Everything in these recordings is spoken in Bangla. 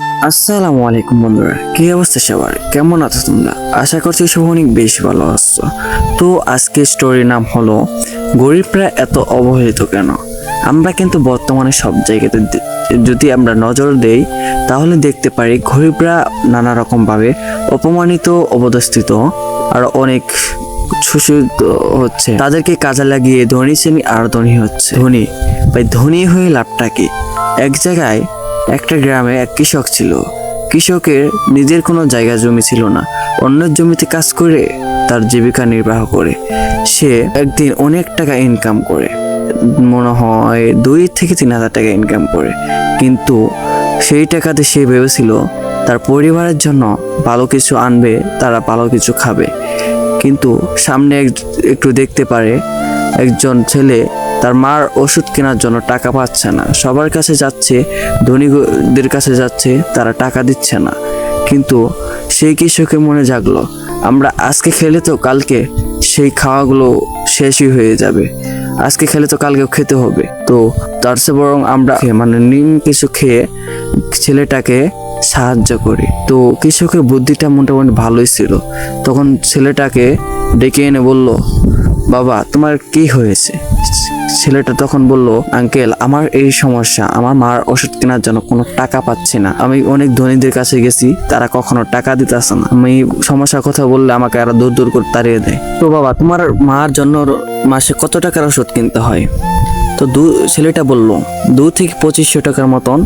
আসসালামু আলাইকুম বন্ধুরা, কি অবস্থা সবার? কেমন আছো তোমরা? আশা করছি সব অনেক বেশি ভালো আছো। তো আজকে স্টোরির নাম হলো, গরিবরা এত অবহেলিত কেন? আমরা কিন্তু বর্তমানে সব জায়গাতে যদি আমরা নজর দেই, তাহলে দেখতে পারি গরিবরা নানা রকম ভাবে অপমানিত অবদস্থিত আর অনেক শোষিত হচ্ছে। তাদেরকে কাজে লাগিয়ে ধনী শ্রেণি আর ধনী হচ্ছে। ধনী? ভাই, ধনী হয়ে লাভটা কি? এক জায়গায় একটা গ্রামে এক কৃষক ছিল। কৃষকের নিজের কোনো জায়গা জমি ছিল না। অন্যের জমিতে কাজ করে তার জীবিকা নির্বাহ করে। সে একদিন অনেক টাকা ইনকাম করে। মনে হয় দুই থেকে তিন হাজার টাকা ইনকাম করে। কিন্তু সেই টাকাতে সে ভেবেছিল তার পরিবারের জন্য ভালো কিছু আনবে, তারা ভালো কিছু খাবে। কিন্তু সামনে এক- একটু দেখতে পারে, একজন ছেলে তার মার ওষুধ কেনার জন্য টাকা পাচ্ছে না। সবার কাছে যাচ্ছে, ধনীদের কাছে যাচ্ছে, তারা টাকা দিচ্ছে না। কিন্তু সেই কৃষকের মনে জাগলো, আমরা আজকে খেলে তো কালকে সেই খাওয়াগুলো শেষই হয়ে যাবে। আজকে খেলে তো কালকেও খেতে হবে। তো তার চেয়ে বরং আমরা মানে নিম কিছু খেয়ে ছেলেটাকে সাহায্য করি। তো কৃষকের বুদ্ধিটা মোটামুটি ভালোই ছিল। তখন ছেলেটাকে ডেকে এনে বলল, বাবা, তোমার কি হয়েছে? ছেলেটা তখন বলল, আঙ্কেল, আমার এই সমস্যা। আমার মার ওষুধ কেনার জন্য কোনো টাকা পাচ্ছি না। আমি অনেক ধনীদের কাছে গেছি, তারা কখনো টাকা দিতেছে না। আমি সমস্যার কথা বললে আমাকে আরও দূর দূর করে তাড়িয়ে দেয়। তো বাবা, তোমার মার জন্য মাসে কত টাকার ওষুধ কিনতে হয়? তো দু, ছেলেটা বলল, দু থেকে পঁচিশশো টাকার মতন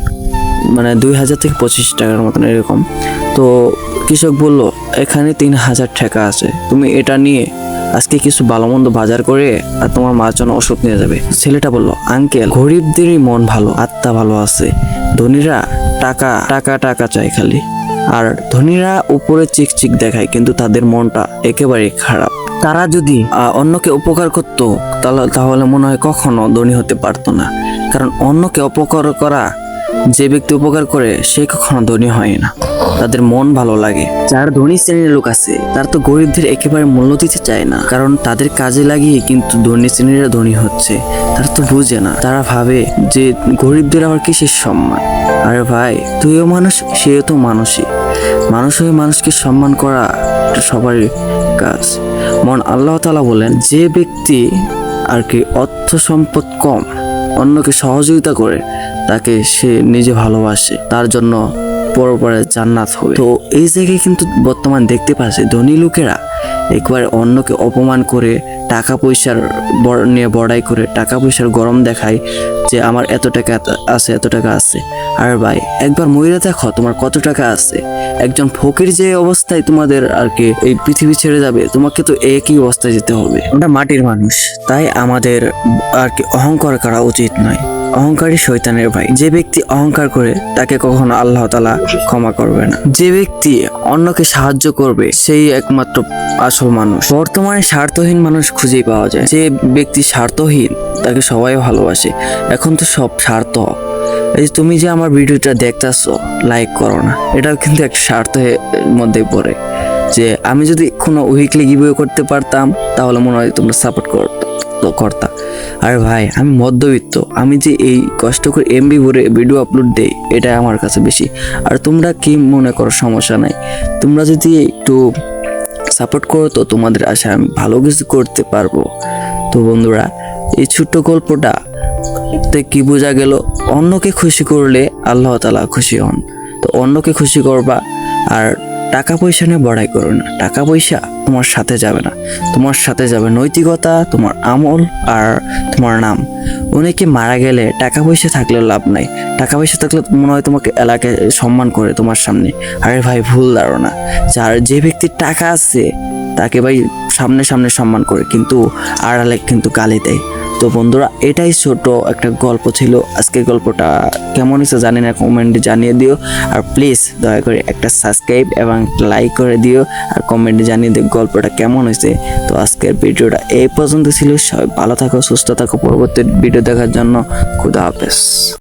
মানে দুই হাজার থেকে পঁচিশ টাকার মতন এরকম। তো কৃষক বলল, এখানে তিন হাজার টাকা আছে। তুমি এটা নিয়ে আজকে কিছু ভালো মন্দ বাজার করে আর তোমার মার জন্য ওষুধ নিয়ে যাবে। ছেলেটা বলল, আঙ্কেল, গরিবদেরই মন ভালো, আত্মা ভালো আছে। ধনীরা টাকা টাকা টাকা চায় খালি। আর ধনীরা উপরে চিকচিক দেখায়, কিন্তু তাদের মনটা একেবারে খারাপ। তারা যদি অন্যকে উপকার করত, তাহলে তাহলে মনে হয় কখনো ধনী হতে পারতো না। কারণ অন্যকে অপকার করা যে ব্যক্তি উপকার করে, সে কখনো ধনী হয় না। তাদের মন ভালো লাগে। যার ধনী শ্রেণির লোক আছে, তার তো গরিবদের একেবারে মূল্য দিতে চায় না। কারণ তাদের কাজে লাগিয়ে কিন্তু ধনী শ্রেণীরা ধনী হচ্ছে। তারা তো বুঝে না। তারা ভাবে যে গরিবদের আবার কিসের সম্মান? আরে ভাই, তুইও মানুষ, সেও তো মানুষই। মানুষ হয়ে মানুষকে সম্মান করা সবারই কাজ। মন আল্লাহ তালা বলেন, যে ব্যক্তি আর কি অর্থ সম্পদ কম, অন্যকে সহযোগিতা করে তাকে সে নিজে ভালোবাসে, তার জন্য পরপরে জান্নাত হবে। তো এই জায়গায় কিন্তু বর্তমান দেখতে পাচ্ছি ধনী লোকেরা একবারে অন্যকে অপমান করে, টাকা পয়সার নিয়ে বড়াই করে, টাকা পয়সার গরম দেখায় যে আমার এত টাকা আছে, এত টাকা আছে। আর ভাই, একবার মহিলা দেখো তোমার কত টাকা আছে। একজন ফকির যে অবস্থায় তোমাদের আর কি এই পৃথিবী ছেড়ে যাবে, তোমাকে তো একই অবস্থায় যেতে হবে। আমরা মাটির মানুষ, তাই আমাদের আর কি অহংকার করা উচিত নয়। অহংকারী শয়তানের ভাই। যে ব্যক্তি অহংকার করে, তাকে কখনো আল্লাহ তালা ক্ষমা করবে না। যে ব্যক্তি অন্যকে সাহায্য করবে, সেই একমাত্র আসল মানুষ। বর্তমানে স্বার্থহীন মানুষ খুঁজেই পাওয়া যায়। যে ব্যক্তি স্বার্থহীন, তাকে সবাই ভালোবাসে। এখন তো সব স্বার্থ। এই তুমি যে আমার ভিডিওটা দেখতেছো লাইক করো না। এটাও কিন্তু একটা স্বার্থের মধ্যে পড়ে। যে আমি যদি কোনো উইকলি গিভওয়ে করতে পারতাম, তাহলে মনে হয় তোমরা সাপোর্ট করতো, করতা। আরে ভাই, আমি মধ্যবিত্ত। আমি যে এই কষ্ট করে এমবি ভরে ভিডিও আপলোড দেই এটা আমার কাছে বেশি। আর তোমরা কি মনে করো সমস্যা নাই? তোমরা যদি একটু সাপোর্ট করো তো তোমাদের আশা আমি ভালো কিছু করতে পারব। তো বন্ধুরা, এই ছোট্ট গল্পটা তে কি বোঝা গেল? অন্যকে খুশি করলে আল্লাহ তালা খুশি হন। তো অন্যকে খুশি করবা, আর টাকা পয়সা নিয়ে বড়াই করো না। টাকা পয়সা তোমার সাথে যাবে না। তোমার সাথে যাবে নৈতিকতা, তোমার আমল আর তোমার নাম। অনেকে মারা গেলে টাকা পয়সা থাকলে লাভ নাই। টাকা পয়সা থাকলে মনে হয় তোমাকে এলাকায় সম্মান করে তোমার সামনে। আরে ভাই, ভুল ধারণা। যার যে ব্যক্তির টাকা আছে, তাকে ভাই সামনে সামনে সম্মান করে, কিন্তু আড়ালে কিন্তু গালি দেয়। তো বন্ধুরা, এটাই ছোট একটা গল্প ছিল আজকের গল্পটা। কেমন হয়েছে জানি না কমেন্টে জানিয়ে দিও। আর প্লিজ দয়া করে একটা সাবস্ক্রাইব এবং লাইক করে দিও আর কমেন্টে জানিয়ে দিও গল্পটা কেমন হয়েছে। তো আজকের ভিডিওটা এই পর্যন্ত ছিল। সবাই ভালো থাকো, সুস্থ থাকো। পরবর্তী ভিডিও দেখার জন্য খুদা হাফেজ।